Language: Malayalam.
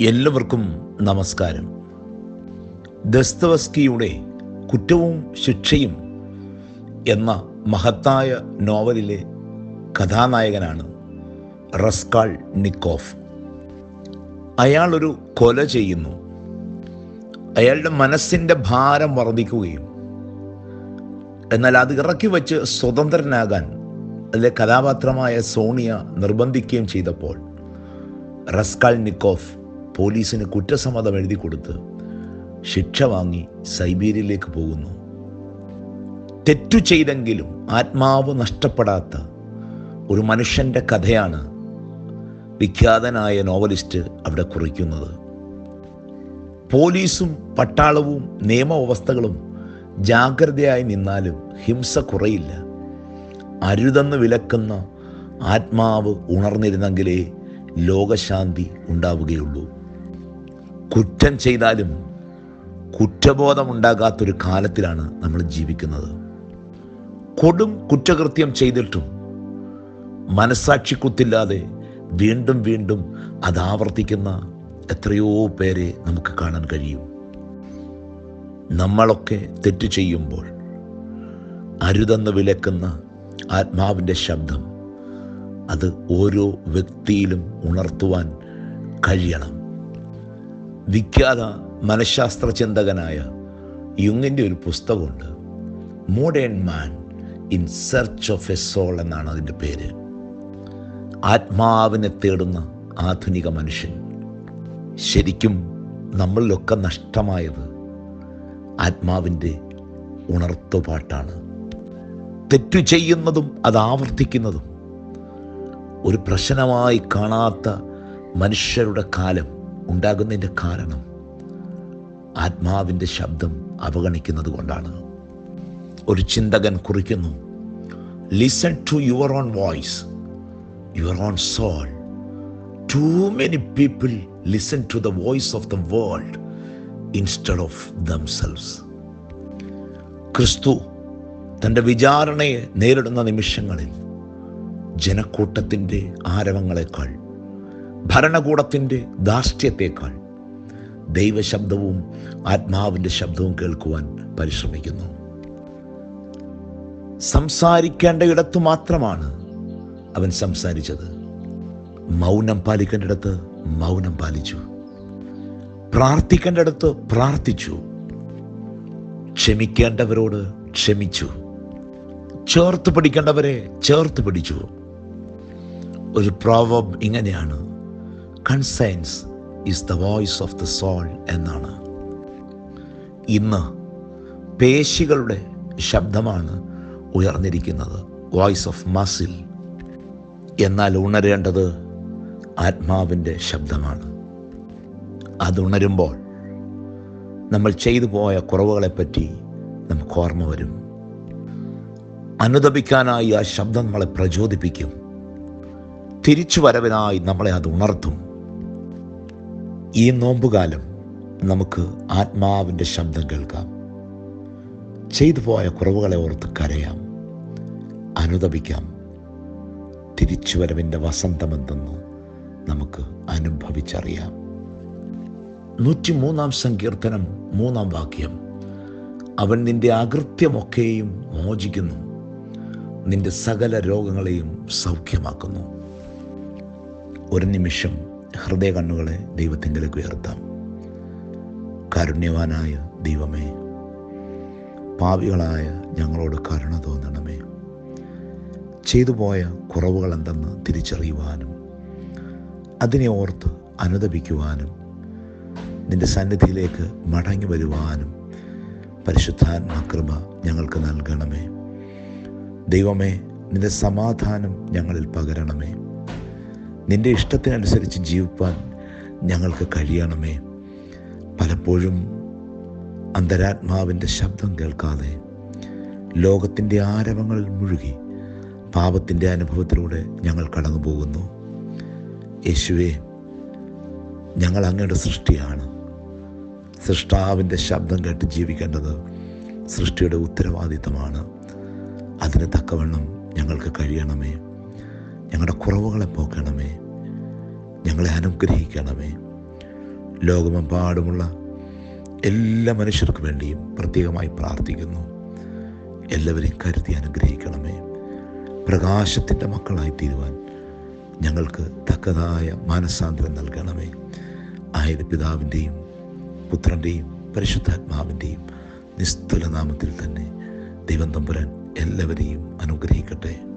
എല്ലാവർക്കും നമസ്കാരം. ദസ്തവസ്കിയുടെ കുറ്റവും ശിക്ഷയും എന്ന മഹത്തായ നോവലിലെ കഥാനായകനാണ് റസ്കാൾ നിക്കോഫ്. അയാൾ ഒരു കൊല ചെയ്യുന്നു. അയാളുടെ മനസ്സിന്റെ ഭാരം വർദ്ധിക്കുകയും എന്നാൽ അത് ഇറക്കി വച്ച് സ്വതന്ത്രനാകാൻ അതിലെ കഥാപാത്രമായ സോണിയ നിർബന്ധിക്കുകയും ചെയ്തപ്പോൾ റസ്കാൾ നിക്കോഫ് പോലീസിന് കുറ്റസമ്മതം എഴുതി കൊടുത്ത് ശിക്ഷ വാങ്ങി സൈബീരിയയിലേക്ക് പോകുന്നു. തെറ്റു ചെയ്തെങ്കിലും ആത്മാവ് നഷ്ടപ്പെടാത്ത ഒരു മനുഷ്യന്റെ കഥയാണ് വിഖ്യാതനായ നോവലിസ്റ്റ് അവിടെ കുറിക്കുന്നത്. പോലീസും പട്ടാളവും നിയമവ്യവസ്ഥകളും ജാഗ്രതയായി നിന്നാലും ഹിംസ കുറയില്ല. അരുതെന്ന് വിലക്കുന്ന ആത്മാവ് ഉണർന്നിരുന്നെങ്കിലേ ലോകശാന്തി ഉണ്ടാവുകയുള്ളൂ. കുറ്റം ചെയ്താലും കുറ്റബോധമുണ്ടാകാത്തൊരു കാലത്തിലാണ് നമ്മൾ ജീവിക്കുന്നത്. കൊടും കുറ്റകൃത്യം ചെയ്തിട്ടും മനസാക്ഷിക്കുത്തില്ലാതെ വീണ്ടും വീണ്ടും അത് ആവർത്തിക്കുന്ന എത്രയോ പേരെ നമുക്ക് കാണാൻ കഴിയും. നമ്മളൊക്കെ തെറ്റ് ചെയ്യുമ്പോൾ അരുതെന്ന് വിലക്കുന്ന ആത്മാവിന്റെ ശബ്ദം അത് ഓരോ വ്യക്തിയിലും ഉണർത്തുവാൻ കഴിയണം. വിഖ്യാത മനഃശാസ്ത്ര ചിന്തകനായ യുങ്ങിന്റെ ഒരു പുസ്തകമുണ്ട്. Modern man in search of a soul എന്നാണ് അതിന്റെ പേര്. ആത്മാവിനെ തേടുന്ന ആധുനിക മനുഷ്യൻ. ശരിക്കും നമ്മളിലൊക്കെ നഷ്ടമായത് ആത്മാവിന്റെ ഉണർത്തുപാട്ടാണ്. തെറ്റു ചെയ്യുന്നതും അത് ആവർത്തിക്കുന്നതും ഒരു പ്രശ്നമായി കാണാത്ത മനുഷ്യരുടെ കാലം ഉണ്ടാകുന്നതിന്റെ കാരണം ആത്മാവിന്റെ ശബ്ദം അവഗണിക്കുന്നത് കൊണ്ടാണ്. ഒരു ചിന്തകൻ കുറിക്കുന്നു listen to your own voice your own soul too many people listen to the voice of the world instead of themselves ക്രിസ്തു തന്റെ വിചാരണയെ നേരിടുന്ന നിമിഷങ്ങളിൽ ജനക്കൂട്ടത്തിന്റെ ആരവങ്ങളെക്കാൾ ഭരണകൂടത്തിന്റെ ധാർഷ്ട്യത്തേക്കാൾ ദൈവശബ്ദവും ആത്മാവിന്റെ ശബ്ദവും കേൾക്കുവാൻ പരിശ്രമിക്കുന്നു. സംസാരിക്കേണ്ട ഇടത്തു മാത്രമാണ് അവൻ സംസാരിച്ചത്. മൗനം പാലിക്കേണ്ടിടത്ത് മൗനം പാലിച്ചു. പ്രാർത്ഥിക്കേണ്ടിടത്ത് പ്രാർത്ഥിച്ചു. ക്ഷമിക്കേണ്ടവരോട് ക്ഷമിച്ചു. ചേർത്ത് പിടിക്കേണ്ടവരെ ചേർത്ത് പിടിച്ചു. ഒരു പ്രോവം ഇങ്ങനെയാണ് conscience is the voice of the soul എന്നാണ്. ഇന്ന് പേശികളുടെ ശബ്ദമാണ് ഉയർന്നിരിക്കുന്നത്. വോയിസ് ഓഫ് മസിൽ എന്നാൽ ഉണരേണ്ടത് ആത്മാവിന്റെ ശബ്ദമാണ്. അതുണരുമ്പോൾ നമ്മൾ ചെയ്തു പോയ കുറവുകളെപ്പറ്റി നമുക്ക് ഓർമ്മ വരും. അനുദപിക്കാനായി ആ ശബ്ദം നമ്മളെ പ്രചോദിപ്പിക്കും. തിരിച്ചു വരവിനായി നമ്മളെ അത് ഉണർത്തും. ഈ നോമ്പുകാലം നമുക്ക് ആത്മാവിന്റെ ശബ്ദം കേൾക്കാം. ചെയ്തു പോയ കുറവുകളെ ഓർത്ത് കരയാം. അനുദപിക്കാം. തിരിച്ചുവരവിന്റെ വസന്തമെന്തെന്ന് നമുക്ക് അനുഭവിച്ചറിയാം. നൂറ്റി മൂന്നാം സങ്കീർത്തനം മൂന്നാം വാക്യം. അവൻ നിന്റെ അകൃത്യമൊക്കെയും മോചിക്കുന്നു. നിന്റെ സകല രോഗങ്ങളെയും സൗഖ്യമാക്കുന്നു. ഒരു നിമിഷം ഹൃദയ കണ്ണുകളെ ദൈവത്തിങ്കിലേക്ക് ഉയർത്താം. കാരുണ്യവാനായ ദൈവമേ പാവികളായ ഞങ്ങളോട് കരുണ തോന്നണമേ. ചെയ്തു പോയ കുറവുകൾ എന്തെന്ന് തിരിച്ചറിയുവാനും അതിനെ ഓർത്ത് അനുദപിക്കുവാനും നിന്റെ സന്നിധിയിലേക്ക് മടങ്ങി വരുവാനും പരിശുദ്ധാത്മാകൃപ ഞങ്ങൾക്ക് നൽകണമേ. ദൈവമേ നിന്റെ സമാധാനം ഞങ്ങളിൽ പകരണമേ. നിന്റെ ഇഷ്ടത്തിനനുസരിച്ച് ജീവിപ്പാൻ ഞങ്ങൾക്ക് കഴിയണമേ. പലപ്പോഴും അന്തരാത്മാവിന്റെ ശബ്ദം കേൾക്കാതെ ലോകത്തിന്റെ ആരവങ്ങളിൽ മുഴുകി പാപത്തിന്റെ അനുഭവത്തിലൂടെ ഞങ്ങൾ കടന്നു പോകുന്നു യേശുവേ ഞങ്ങൾ അങ്ങയുടെ സൃഷ്ടിയാണ്. സൃഷ്ടാവിന്റെ ശബ്ദം കേട്ട് ജീവിക്കേണ്ടത് സൃഷ്ടിയുടെ ഉത്തരവാദിത്തമാണ്. അതിന് തക്കവണ്ണം ഞങ്ങൾക്ക് കഴിയണമേ. ഞങ്ങളുടെ കുറവുകളെ പോക്കണമേ. ഞങ്ങളെ അനുഗ്രഹിക്കണമേ. ലോകമെമ്പാടുമുള്ള എല്ലാ മനുഷ്യർക്ക് വേണ്ടിയും പ്രത്യേകമായി പ്രാർത്ഥിക്കുന്നു. എല്ലാവരെയും കരുതി അനുഗ്രഹിക്കണമേ. പ്രകാശത്തിന്റെ മക്കളായി തീരുവാൻ ഞങ്ങൾക്ക് തക്കതായ മാനസാന്തരം നൽകണമേ. ആയത് പിതാവിന്റെയും പുത്രന്റെയും പരിശുദ്ധാത്മാവിന്റെയും നിസ്തുല നാമത്തിൽ തന്നെ ദൈവം തമ്പുരാൻ എല്ലാവരെയും അനുഗ്രഹിക്കട്ടെ.